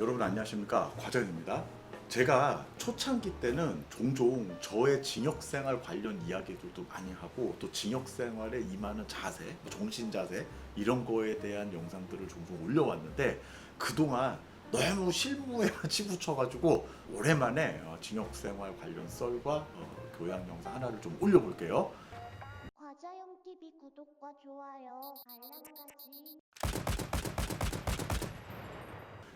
여러분 안녕하십니까 과장입니다. 제가 초창기 때는 종종 저의 징역 생활 관련 이야기들도 많이 하고 또 징역 생활에 임하는 자세, 뭐 정신 자세 이런 거에 대한 영상들을 종종 올려왔는데 그동안 너무 실무에만 치부쳐가지고 오랜만에 어, 징역 생활 관련 썰과 어, 교양 영상 하나를 좀 올려볼게요. 과자형 TV 구독과 좋아요, 알람까지.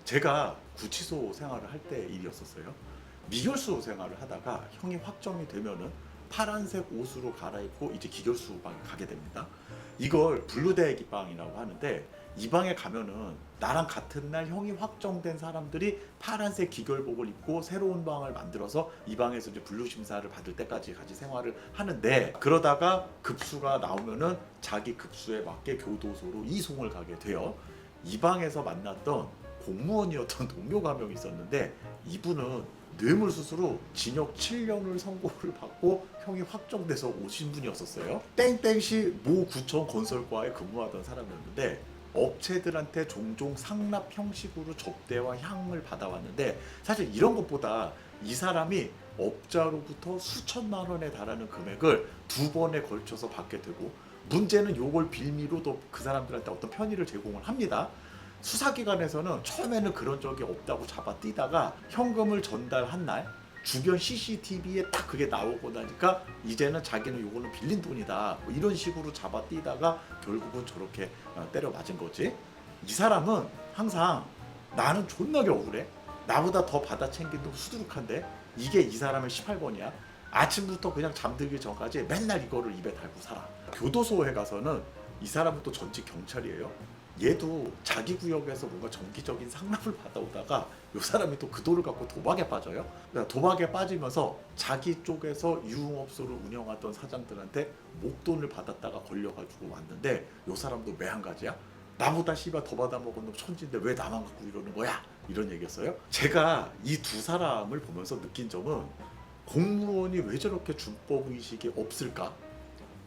제가 구치소 생활을 할 때 일이었었어요. 미결수 생활을 하다가 형이 확정이 되면은 파란색 옷으로 갈아입고 이제 기결수 방에 가게 됩니다. 이걸 블루대기 방이라고 하는데 이 방에 가면은 나랑 같은 날 형이 확정된 사람들이 파란색 기결복을 입고 새로운 방을 만들어서 이 방에서 이제 분류 심사를 받을 때까지 같이 생활을 하는데 그러다가 급수가 나오면은 자기 급수에 맞게 교도소로 이송을 가게 돼요. 이 방에서 만났던 공무원이었던 동료가 한 명 있었는데 이분은 뇌물수수로 징역 7년을 선고를 받고 형이 확정돼서 오신 분이었었어요. 땡땡시 모 구청 건설과에 근무하던 사람이었는데 업체들한테 종종 상납 형식으로 접대와 향을 받아왔는데 사실 이런 것보다 이 사람이 업자로부터 수천만 원에 달하는 금액을 두 번에 걸쳐서 받게 되고 문제는 요걸 빌미로 또 그 사람들한테 어떤 편의를 제공을 합니다. 수사기관에서는 처음에는 그런 적이 없다고 잡아뛰다가 현금을 전달한 날 주변 CCTV에 딱 그게 나오고 나니까 이제는 자기는 요거는 빌린 돈이다. 뭐 이런 식으로 잡아뛰다가 결국은 저렇게 어, 때려 맞은 거지. 이 사람은 항상 나는 존나게 억울해. 나보다 더 받아 챙기도 수두룩한데 이게 이 사람의 18번이야. 아침부터 그냥 잠들기 전까지 맨날 이거를 입에 달고 살아. 교도소에 가서는 이 사람은 또 전직 경찰이에요 얘도 자기 구역에서 뭔가 정기적인 상납을 받아오다가 요 사람이 또 그 돈을 갖고 도박에 빠져요. 그러니까 도박에 빠지면서 자기 쪽에서 유흥업소를 운영하던 사장들한테 목돈을 받았다가 걸려가지고 왔는데 요 사람도 매한 가지야. 나보다 씨발 더 받아먹은 놈 천지인데 왜 나만 갖고 이러는 거야? 이런 얘기였어요. 제가 이 두 사람을 보면서 느낀 점은 공무원이 왜 저렇게 준법 의식이 없을까?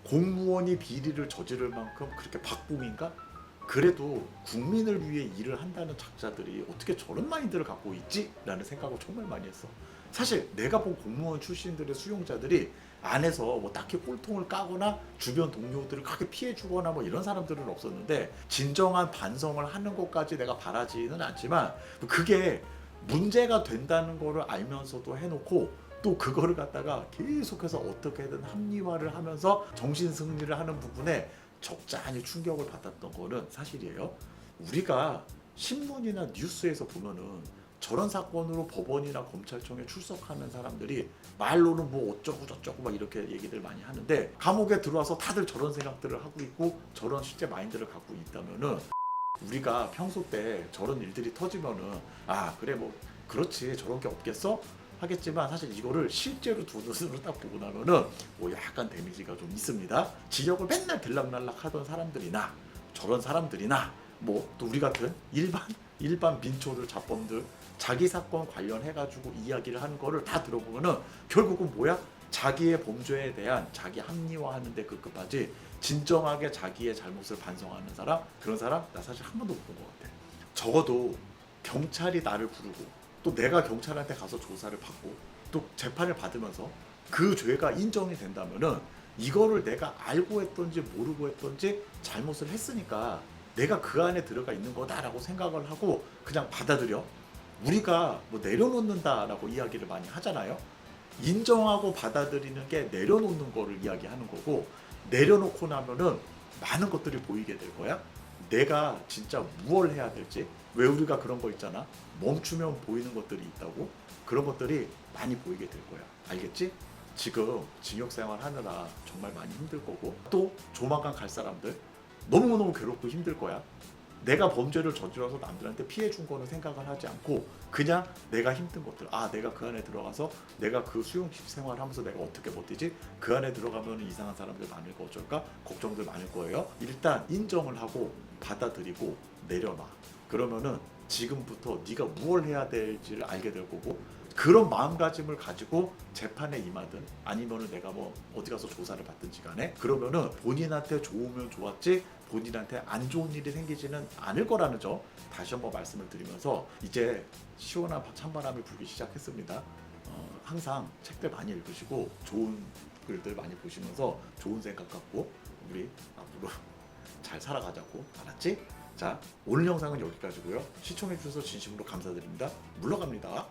공무원이 비리를 저지를 만큼 그렇게 박봉인가? 그래도 국민을 위해 일을 한다는 작자들이 어떻게 저런 마인드를 갖고 있지? 라는 생각을 정말 많이 했어. 사실 내가 본 공무원 출신들의 수용자들이 안에서 뭐 딱히 꼴통을 까거나 주변 동료들을 크게 피해 주거나 뭐 이런 사람들은 없었는데 진정한 반성을 하는 것까지 내가 바라지는 않지만 그게 문제가 된다는 거를 알면서도 해놓고 또 그거를 갖다가 계속해서 어떻게든 합리화를 하면서 정신 승리를 하는 부분에 적잖이 충격을 받았던 거는 사실이에요. 우리가 신문이나 뉴스에서 보면은 저런 사건으로 법원이나 검찰청에 출석하는 사람들이 말로는 뭐 어쩌고 저쩌고 막 이렇게 얘기들 많이 하는데 감옥에 들어와서 다들 저런 생각들을 하고 있고 저런 실제 마인드를 갖고 있다면은 우리가 평소 때 저런 일들이 터지면은 아 그래 뭐 그렇지 저런 게 없겠어 하겠지만 사실 이거를 실제로 두 눈으로 딱 보고 나면은 뭐 약간 데미지가 좀 있습니다. 지역을 맨날 들락날락 하던 사람들이나 저런 사람들이나 뭐 또 우리 같은 일반 일반 민초들 자범들 자기 사건 관련해 가지고 이야기를 하는 거를 다 들어보면은 결국은 뭐야? 자기의 범죄에 대한 자기 합리화하는 데 급급하지 진정하게 자기의 잘못을 반성하는 사람 그런 사람 나 사실 한 번도 못 본 것 같아. 적어도 경찰이 나를 부르고 또 내가 경찰한테 가서 조사를 받고 또 재판을 받으면서 그 죄가 인정이 된다면은 이거를 내가 알고 했던지 모르고 했던지 잘못을 했으니까 내가 그 안에 들어가 있는 거다라고 생각을 하고 그냥 받아들여. 우리가 뭐 내려놓는다라고 이야기를 많이 하잖아요. 인정하고 받아들이는 게 내려놓는 거를 이야기하는 거고 내려놓고 나면은 많은 것들이 보이게 될 거야. 내가 진짜 무얼 해야 될지 왜 우리가 그런 거 있잖아? 멈추면 보이는 것들이 있다고? 그런 것들이 많이 보이게 될 거야. 알겠지? 지금 징역 생활 하느라 정말 많이 힘들 거고 또 조만간 갈 사람들 너무너무 괴롭고 힘들 거야 내가 범죄를 저질러서 남들한테 피해 준 거는 생각을 하지 않고 그냥 내가 힘든 것들 아 내가 그 안에 들어가서 내가 그 수용식 생활을 하면서 내가 어떻게 버티지? 그 안에 들어가면 이상한 사람들 많을 거 어쩔까? 걱정들 많을 거예요. 일단 인정을 하고 받아들이고 내려놔. 그러면은 지금부터 네가 무엇 해야 될지를 알게 될 거고 그런 마음가짐을 가지고 재판에 임하든 아니면은 내가 뭐 어디 가서 조사를 받든지 간에 그러면은 본인한테 좋으면 좋았지 본인한테 안 좋은 일이 생기지는 않을 거라는 점 다시 한번 말씀을 드리면서 이제 시원한 찬바람이 불기 시작했습니다. 어, 항상 책들 많이 읽으시고 좋은 글들 많이 보시면서 좋은 생각 갖고 우리 앞으로 잘 살아가자고 알았지? 자 오늘 영상은 여기까지고요. 시청해주셔서 진심으로 감사드립니다. 물러갑니다.